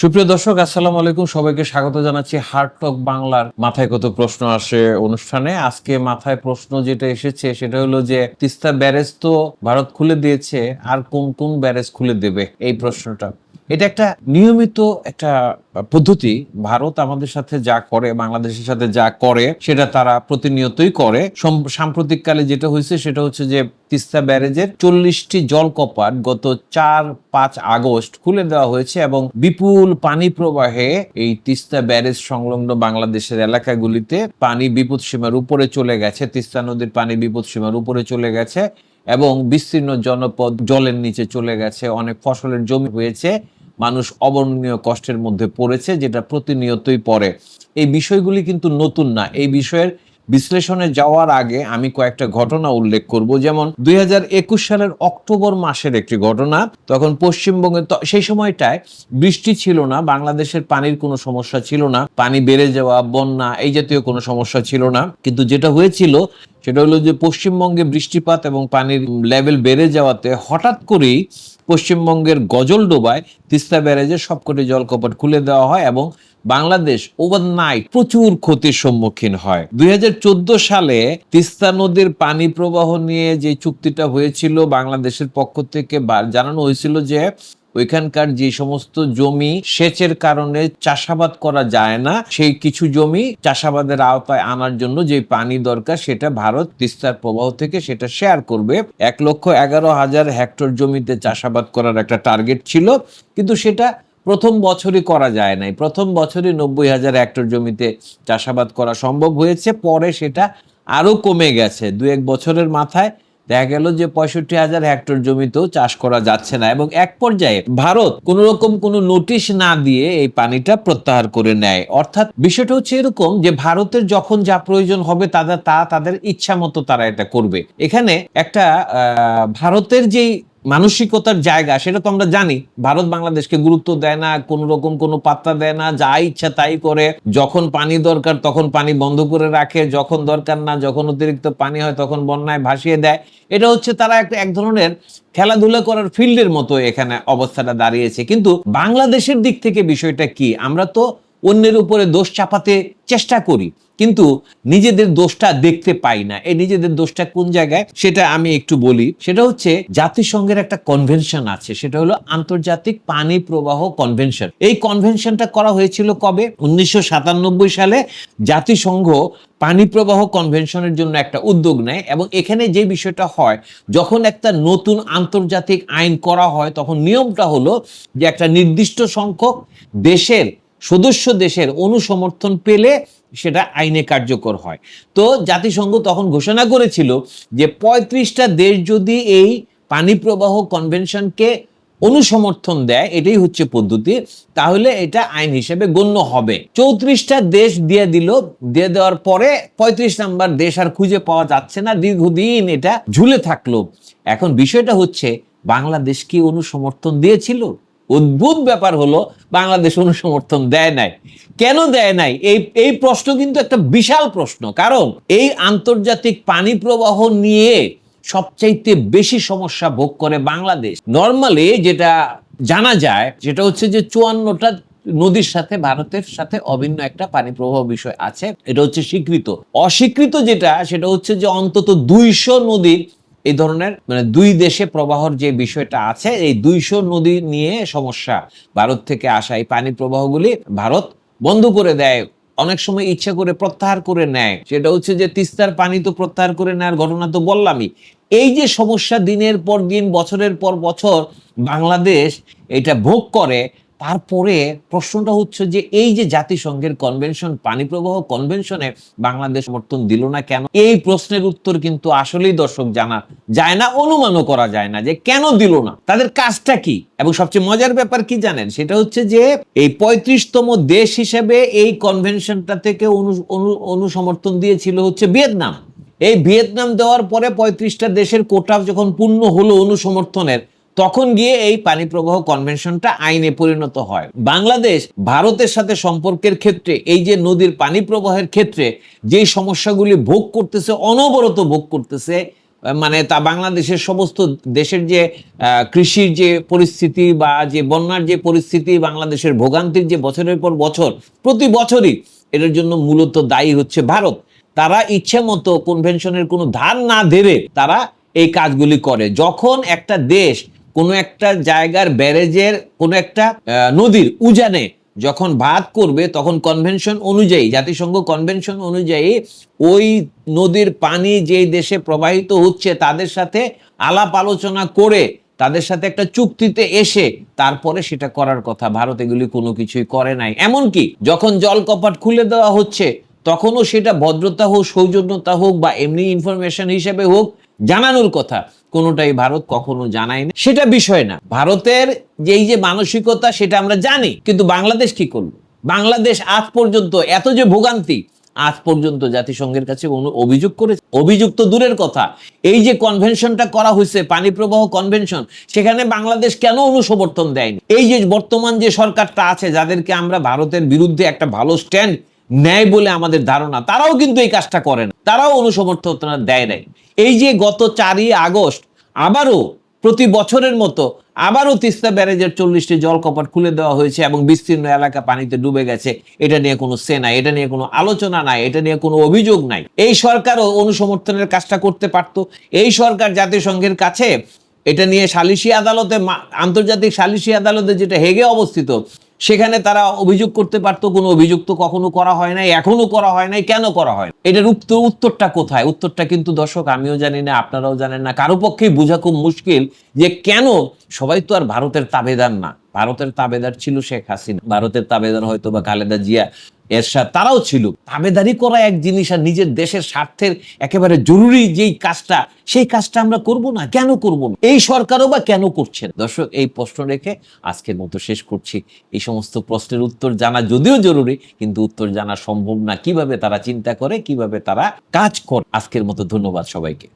সুপ্রিয় দর্শক, আসসালামু আলাইকুম। সবাইকে স্বাগত জানাচ্ছি হার্ড টক বাংলার মাথায় কত প্রশ্ন আসে অনুষ্ঠানে। আজকে মাথায় প্রশ্ন যেটা এসেছে সেটা হলো যে, তিস্তা ব্যারেজ তো ভারত খুলে দিয়েছে, আর কোন কোন ব্যারেজ খুলে দেবে? এই প্রশ্নটা। এটা একটা নিয়মিত একটা পদ্ধতি। ভারত আমাদের সাথে যা করে, বাংলাদেশের সাথে যা করে, সেটা তারা প্রতিনিয়তই করে। সম- সাম্প্রতিককালে যেটা হয়েছে, সেটা হচ্ছে যে তিস্তা ব্যারেজের চল্লিশটি জলকপাট গত চার পাঁচ আগস্ট খুলে দেওয়া হয়েছে এবং বিপুল পানি প্রবাহে এই তিস্তা ব্যারেজ সংলগ্ন বাংলাদেশের এলাকাগুলিতে পানি বিপদ সীমার উপরে চলে গেছে। তিস্তা নদীর পানি বিপদ সীমার উপরে চলে গেছে এবং বিস্তীর্ণ জনপদ জলের নিচে চলে গেছে। অনেক ফসলের জমি হয়েছে। মানুষ অবর্ণনীয় কষ্টের মধ্যে পড়েছে, যেটা প্রতিনিয়তই পড়ে। এই বিষয়গুলি কিন্তু নতুন না। এই বিষয়ের বিশ্লেষণে যাওয়ার আগে আমি কয়েকটা ঘটনা উল্লেখ করব। যেমন দু হাজার একুশ সালের অক্টোবর মাসের একটি ঘটনা। তখন পশ্চিমবঙ্গে সেই সময়টায় বৃষ্টি ছিল না, বাংলাদেশের পানির কোনো সমস্যা ছিল না, পানি বেড়ে যাওয়া, বন্যা, এই জাতীয় কোনো সমস্যা ছিল না। কিন্তু যেটা হয়েছিল, সেটা হলো যে পশ্চিমবঙ্গে বৃষ্টিপাত এবং পানির লেভেল বেড়ে যাওয়াতে হঠাৎ করেই পশ্চিমবঙ্গের গজলডোবায় তিস্তা ব্যারেজে সবকটি জলকপাট খুলে দেওয়া হয় এবং বাংলাদেশ ওভারনাইট প্রচুর ক্ষতির সম্মুখীন হয়। দুই হাজার চোদ্দ সালে তিস্তা নদীর পানি প্রবাহ নিয়ে যে চুক্তিটা হয়েছিল বাংলাদেশের পক্ষ থেকে জানানো হয়েছিল যে ওইখানকার যে সমস্ত জমি সেচের কারণে চাষাবাদ করা যায় না, সেই কিছু জমি চাষাবাদের আওতায় আনার জন্য যে পানি দরকার সেটা ভারত তিস্তার প্রবাহ থেকে সেটা শেয়ার করবে। এক লক্ষ এগারো হাজার হেক্টর জমিতে চাষাবাদ করার একটা টার্গেট ছিল, কিন্তু সেটা প্রথম বছরই করা যায় নাই। প্রথম বছরই নব্বই হাজার হেক্টর জমিতে চাষাবাদ করা সম্ভব হয়েছে, পরে সেটা আরও কমে গেছে। দু এক বছরের মাথায় দেখা গেল যে পঁয়ষট্টি হাজার হেক্টর জমিতেও চাষ করা যাচ্ছে না এবং এক পর্যায়ে ভারত কোন রকম কোনো নোটিশ না দিয়ে এই পানিটা প্রত্যাহার করে নেয়। অর্থাৎ বিষয়টা হচ্ছে এরকম যে ভারতের যখন যা প্রয়োজন হবে তাদের তা তাদের ইচ্ছা মতো তারা এটা করবে। এখানে একটা ভারতের যেই মানসিকতার জায়গা, সেটা তো আমরা জানি। ভারত বাংলাদেশকে গুরুত্ব দেয় না, কোন রকম কোনো পাত্তা দেয় না, যা ইচ্ছা তাই করে। যখন পানি দরকার, তখন পানি বন্ধ করে রাখে। যখন দরকার না, যখন অতিরিক্ত পানি হয়, তখন বন্যায় ভাসিয়ে দেয়। এটা হচ্ছে তারা একটা এক ধরনের খেলাধুলা করার ফিল্ডের মতো এখানে অবস্থাটা দাঁড়িয়েছে। কিন্তু বাংলাদেশের দিক থেকে বিষয়টা কি? আমরা তো অন্যের উপরে দোষ চাপাতে চেষ্টা করি। কিন্তু নিজেদের দোষটা দেখতে পাই না। এই নিজেদের দোষটা কোন জায়গায়? সেটা আমি একটু বলি। সেটা হচ্ছে জাতিসংঘের একটা কনভেনশন আছে। সেটা হলো আন্তর্জাতিক পানি প্রবাহ কনভেনশন এই কনভেনশনটা করা হয়েছিল কবে? উনিশশো সাতানব্বই সালে জাতিসংঘ পানি প্রবাহ কনভেনশনের জন্য একটা উদ্যোগ নেয় এবং এখানে যে বিষয়টা হয়, যখন একটা নতুন আন্তর্জাতিক আইন করা হয়, তখন নিয়মটা হলো যে একটা নির্দিষ্ট সংখ্যক দেশের, সদস্য দেশের অনুসমর্থন পেলে সেটা আইনে কার্যকর হয়। তো জাতিসংঘ তখন ঘোষণা করেছিল যে পঁয়ত্রিশটা দেশ যদি এই পানি প্রবাহ কনভেনশনকে অনুসমর্থন দেয়, এটাই হচ্ছে পদ্ধতি, তাহলে এটা আইন হিসেবে গণ্য হবে। চৌত্রিশটা দেশ দিয়ে দিল, দিয়ে দেওয়ার পরে পঁয়ত্রিশ নাম্বার দেশ আর খুঁজে পাওয়া যাচ্ছে না, দীর্ঘদিন এটা ঝুলে থাকল। এখন বিষয়টা হচ্ছে, বাংলাদেশ কি অনুসমর্থন দিয়েছিল? অদ্ভুত ব্যাপার হলো বাংলাদেশ অনুসমর্থন দেয় নাই। কেন দেয় নাই? এই এই প্রশ্ন কিন্তু একটা বিশাল প্রশ্ন। কারণ এই আন্তর্জাতিক পানি প্রবাহ নিয়ে সবচাইতে বেশি সমস্যা ভোগ করে বাংলাদেশ। নর্মালি যেটা জানা যায় যেটা হচ্ছে যে চুয়ান্নটা নদীর সাথে, ভারতের সাথে অভিন্ন একটা পানি প্রবাহ বিষয় আছে। এটা হচ্ছে স্বীকৃত। অস্বীকৃত যেটা, সেটা হচ্ছে যে অন্তত দুইশো নদীর এই ধরনের মানে দুই দেশে প্রবাহর যে বিষয়টা আছে, এই দুইশো নদী নিয়ে সমস্যা ভারত থেকে আসা এই পানি প্রবাহগুলি ভারত বন্ধ করে দেয়, অনেক সময় ইচ্ছা করে প্রত্যাহার করে নেয়। সেটা হচ্ছে যে তিস্তার পানি তো প্রত্যাহার করে নেওয়ার ঘটনা তো বললামই। এই যে সমস্যা দিনের পর দিন, বছরের পর বছর বাংলাদেশ এটা ভোগ করে তারপরে প্রশ্নটা হচ্ছে যে এই যে জাতিসংঘের কনভেনশন পানি প্রবাহ কনভেনশনে বাংলাদেশ সমর্থন দিল না কেন? এই প্রশ্নের উত্তর কিন্তু আসলেই দর্শক জানা যায় না, অনুমানও করা যায় না যে কেন দিল না? তাদের কাজটা কি? এবং সবচেয়ে মজার ব্যাপার কি জানেন? সেটা হচ্ছে যে এই পঁয়ত্রিশতম দেশ হিসেবে এই কনভেনশনটা থেকে অনু, অনু- অনুসমর্থন দিয়েছিল হচ্ছে ভিয়েতনাম। এই ভিয়েতনাম দেওয়ার পরে পঁয়ত্রিশটা দেশের কোটা যখন পূর্ণ হলো অনুসমর্থনের তখন গিয়ে এই পানি প্রবাহ কনভেনশনটা আইনে পরিণত হয়। বাংলাদেশ ভারতের সাথে সম্পর্কের ক্ষেত্রে, এই যে নদীর পানি প্রবাহের ক্ষেত্রে যে সমস্যাগুলি ভোগ করতেছে, অনবরত ভোগ করতেছে মানে তা বাংলাদেশের সমস্ত দেশের যে কৃষির যে পরিস্থিতি বা যে বন্যার যে পরিস্থিতি, বাংলাদেশের ভোগান্তির যে বছরের পর বছর, প্রতি বছরই এটার জন্য মূলত দায়ী হচ্ছে ভারত। তারা ইচ্ছে মতো কনভেনশনের কোনো ধার না ধরে তারা এই কাজগুলি করে। যখন একটা দেশ কোনো একটা জায়গার ব্যারেজের কোনো একটা নদীর উজানে যখন ভাত করবে তখন কনভেনশন অনুযায়ী, জাতিসংঘ কনভেনশন অনুযায়ী ওই নদীর পানি যেই দেশে প্রবাহিত হচ্ছে তাদের সাথে আলাপ আলোচনা করে, তাদের সাথে একটা চুক্তিতে এসে তারপরে সেটা করার কথা। ভারত এগুলি কোনো কিছুই করে নাই। এমনকি যখন জল কপাট খুলে দেওয়া হচ্ছে তখনও সেটা ভদ্রতা হোক, সৌজন্যতা হোক বা এমনি ইনফরমেশন হিসেবে হোক, জানানোর কথা। কোনোটাই ভারত কখনো জানায়নি। সেটা বিষয় না। ভারতের যেই যে মানসিকতা, সেটা আমরা জানি, কিন্তু বাংলাদেশ কি করল? বাংলাদেশ আজ পর্যন্ত এত যে ভোগান্তি, আজ পর্যন্ত জাতিসংঘের কাছে কোনো অভিযোগ করেছে। অভিযোগ তো দূরের কথা। এই যে কনভেনশনটা করা হয়েছে, পানি প্রবাহ কনভেনশন সেখানে বাংলাদেশ কেন অনুসমর্থন দেয়নি? এই যে বর্তমান যে সরকারটা আছে, যাদেরকে আমরা ভারতের বিরুদ্ধে একটা ভালো স্ট্যান্ড নেয় বলে আমাদের ধারণা, তারাও কিন্তু এই কাজটা করে না। তারাও অনুসমর্থন দেয় নাই। এই যে গত চারই আগস্ট, আবারও প্রতি বছরের মতো আবারও তিস্তা ব্যারেজের চল্লিশটি জল কপাট খুলে দেওয়া হয়েছে এবং বিস্তীর্ণ এলাকা পানিতে ডুবে গেছে। এটা নিয়ে কোনো সে নাই এটা নিয়ে কোনো আলোচনা নাই, এটা নিয়ে কোনো অভিযোগ নাই। এই সরকারও অনুসমর্থনের কাজটা করতে পারতো। এই সরকার জাতিসংঘের কাছে এটা নিয়ে সালিশি আদালতে আন্তর্জাতিক সালিশি আদালতে যেটা হেগে অবস্থিত সেখানে তারা অভিযোগ করতে পারত, কোনো অভিযোগ তো কখনো করা হয় নাই, এখনও করা হয় নাই, কেন করা হয়? এটার উত্তর উত্তরটা কোথায়? উত্তরটা কিন্তু দর্শক, আমিও জানি না, আপনারাও জানেন না, কারও পক্ষেই বোঝা খুব মুশকিল যে কেন? সবাই তো আর ভারতের তাবেদার না। ভারতের তাবেদার ছিল শেখ হাসিনা। ভারতের তাবেদার হয়তো বা খালেদা জিয়া। এরশাদ তারাও ছিল। তাবেদারি করা এক জিনিস আর নিজের দেশের স্বার্থের একেবারে জরুরি যেই কাজটা, সেই কাজটা আমরা করব না, কেন করব না? এই সরকারও বা কেন করছেন দর্শক, এই প্রশ্ন রেখে আজকের মতো শেষ করছি। এই সমস্ত প্রশ্নের উত্তর জানা যদিও জরুরি, কিন্তু উত্তর জানা সম্ভব না। কীভাবে তারা চিন্তা করে, কীভাবে তারা কাজ করে? আজকের মতো ধন্যবাদ সবাইকে।